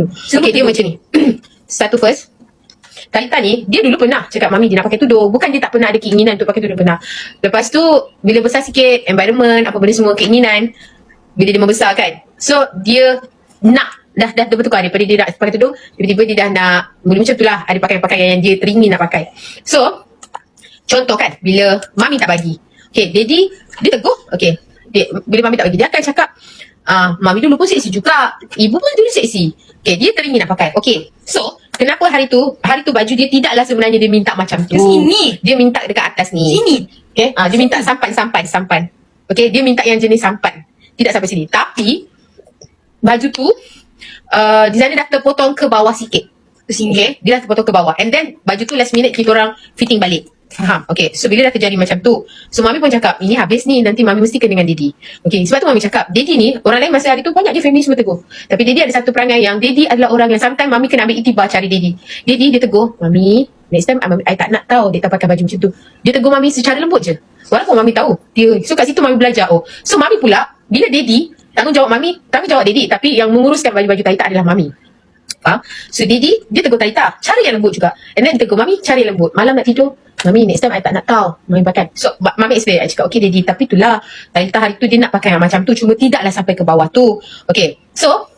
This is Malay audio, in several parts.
tu. Okay, dia macam ni. Satu first. Talita ni, dia dulu pernah cakap mami dia nak pakai tudung. Bukan dia tak pernah ada keinginan untuk pakai tudung, pernah. Lepas tu, bila besar sikit, environment, apa benda semua, keinginan, bila dia membesar kan. So, dia nak, dah dah bertukar daripada dia nak pakai tudung, tiba-tiba dia dah nak, mula macam tu lah, ada pakaian-pakaian yang dia teringin nak pakai. So, contoh kan, bila mami tak bagi. Okay, daddy, dia tegur. Okay, dia, bila mami tak bagi, dia akan cakap, ah, mami dulu pun seksi juga. Ibu pun dulu seksi. Okay, dia teringin nak pakai. Okay, so, kenapa hari tu, hari tu baju dia tidaklah sebenarnya dia minta macam tu. Ke sini. Dia minta dekat atas ni. Sini. Okay, ah, dia minta sampan, sampan, sampan. Okay, dia minta yang jenis sampan. Tidak sampai sini. Tapi, baju tu, uh, designer dah terpotong ke bawah sikit. Sini. Okay, dia dah terpotong ke bawah. And then, baju tu last minute kita orang fitting balik. Faham? Okay, so bila dah terjadi macam tu, so mami pun cakap, ini habis ni, nanti mami mesti kena dengan Didi. Okay, sebab tu mami cakap, Didi ni, orang lain masa hari tu banyak je feminist semua tegur. Tapi Didi ada satu perangai yang, Didi adalah orang yang sometimes mami kena ambil itibar cari Didi. Didi dia tegur, mami, next time I, I tak nak tahu dia tak pakai baju macam tu. Dia tegur mami secara lembut je. Walaupun mami tahu. Dia, so kat situ mami belajar, oh. So mami pula, bila Didi, tanggungjawab mami, tanggungjawab Didi. Tapi yang menguruskan baju-baju Taita adalah mami. Faham? So Didi, dia tegur Talita, cari yang lembut juga. And then dia tegur Mami, cari yang lembut. Malam nak tidur, Mami next time I tak nak tahu. Mami pakai. So ma- Mami explain, I cakap, okay Didi, tapi itulah. Talita hari tu dia nak pakai yang macam tu, cuma tidaklah sampai ke bawah tu. Okay, so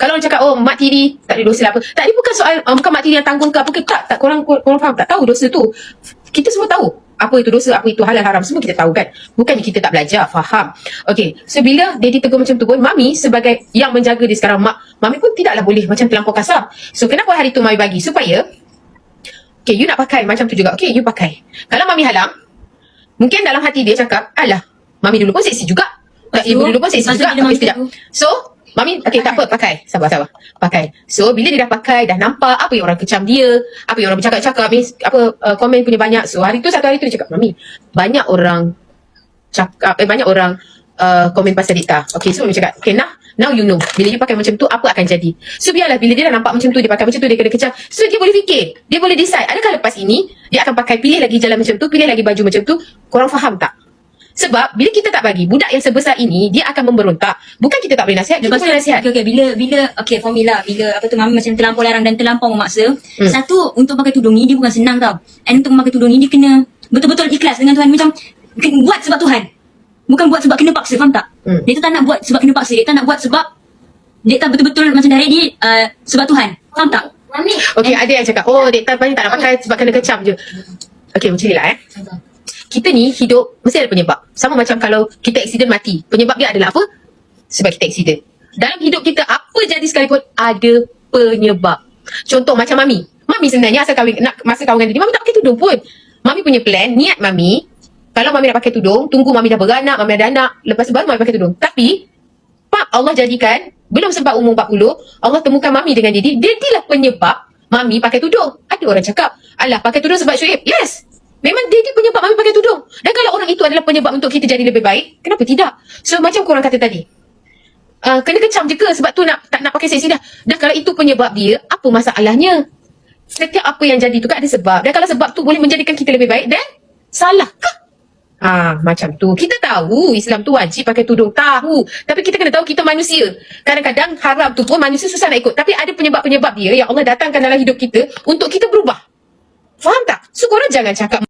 kalau orang cakap, oh mak tiri tak ada dosa lah apa. Tak, bukan soal, um, bukan mak tiri yang tanggung ke apa ke. Tak, tak korang, korang faham, tak tahu dosa tu. Kita semua tahu apa itu dosa, apa itu halal haram. Semua kita tahu kan. Bukannya kita tak belajar, faham. Okay, so bila Daddy tegur macam tu pun, Mami sebagai yang menjaga dia sekarang, mak, Mami pun tidaklah boleh macam terlampau kasar. So kenapa hari tu Mami bagi? Supaya, okay, you nak pakai macam tu juga. Okay, you pakai. Kalau Mami halang, mungkin dalam hati dia cakap, alah, Mami dulu pun seksi juga. Lepas Ibu dulu pun seksi juga. Tapi tegur. So, Mami, okay, tak apa, pakai. Sabar, sabar. Pakai. So, bila dia dah pakai, dah nampak apa yang orang kecam dia, apa yang orang bercakap-cakap, mis- apa uh, komen punya banyak. So, hari tu, satu hari tu dia cakap, Mami, banyak orang cakap, eh, banyak orang uh, komen pasal Dita. Okay, so Mami cakap, okay, nah, now you know. Bila you pakai macam tu, apa akan jadi? So, biarlah bila dia dah nampak macam tu, dia pakai macam tu, dia kena kecam. So, dia boleh fikir. Dia boleh decide. Adakah lepas ini, dia akan pakai, pilih lagi jalan macam tu, pilih lagi baju macam tu. Korang faham tak? Sebab bila kita tak bagi budak yang sebesar ini dia akan memberontak. Bukan kita tak boleh nasihat, kita Lepas tu boleh nasihat. okay, okay, bila bila okay formula bila apa tu mami macam terlampau larang dan terlampau memaksa. Hmm. Satu untuk pakai tudung ni dia bukan senang tau. And untuk memakai tudung ni dia kena betul-betul ikhlas dengan Tuhan macam buat sebab Tuhan. Bukan buat sebab kena paksa, faham tak? Hmm. Dia tu tak nak buat sebab kena paksa, dia tak nak buat sebab dia tak betul-betul macam dah ready uh, sebab Tuhan. Faham tak? Mami. Okey, ada yang cakap, oh, dek tak tak nak pakai sebab kena kecam je. Okey, macam ni lah eh. Kita ni hidup mesti ada penyebab. Sama macam kalau kita accident mati. Penyebab dia adalah apa? Sebab kita accident. Dalam hidup kita, apa jadi sekalipun, ada penyebab. Contoh macam Mami. Mami sebenarnya asal kahwin, nak masa kahwin dengan dia, Mami tak pakai tudung pun. Mami punya plan, niat Mami, kalau Mami nak pakai tudung, tunggu Mami dah beranak, Mami ada anak, lepas baru Mami pakai tudung. Tapi, Pak Allah jadikan, belum sempat umur 40, Allah temukan Mami dengan Didi, Didi lah penyebab Mami pakai tudung. Ada orang cakap, alah pakai tudung sebab Syuib. Yes. Memang Didi penyebab Mami pakai tudung. Dan kalau orang itu adalah penyebab untuk kita jadi lebih baik, kenapa tidak? So macam korang kata tadi, uh, kena kecam je ke sebab tu nak tak nak pakai seksi dah. Dan kalau itu penyebab dia, apa masalahnya? Setiap apa yang jadi tu kan ada sebab. Dan kalau sebab tu boleh menjadikan kita lebih baik, then salah Ah, macam tu. Kita tahu Islam tu wajib pakai tudung. Tahu. Tapi kita kena tahu kita manusia. Kadang-kadang haram tu pun manusia susah nak ikut. Tapi ada penyebab-penyebab dia yang Allah datangkan dalam hidup kita untuk kita berubah. Faham tak? So korang jangan cakap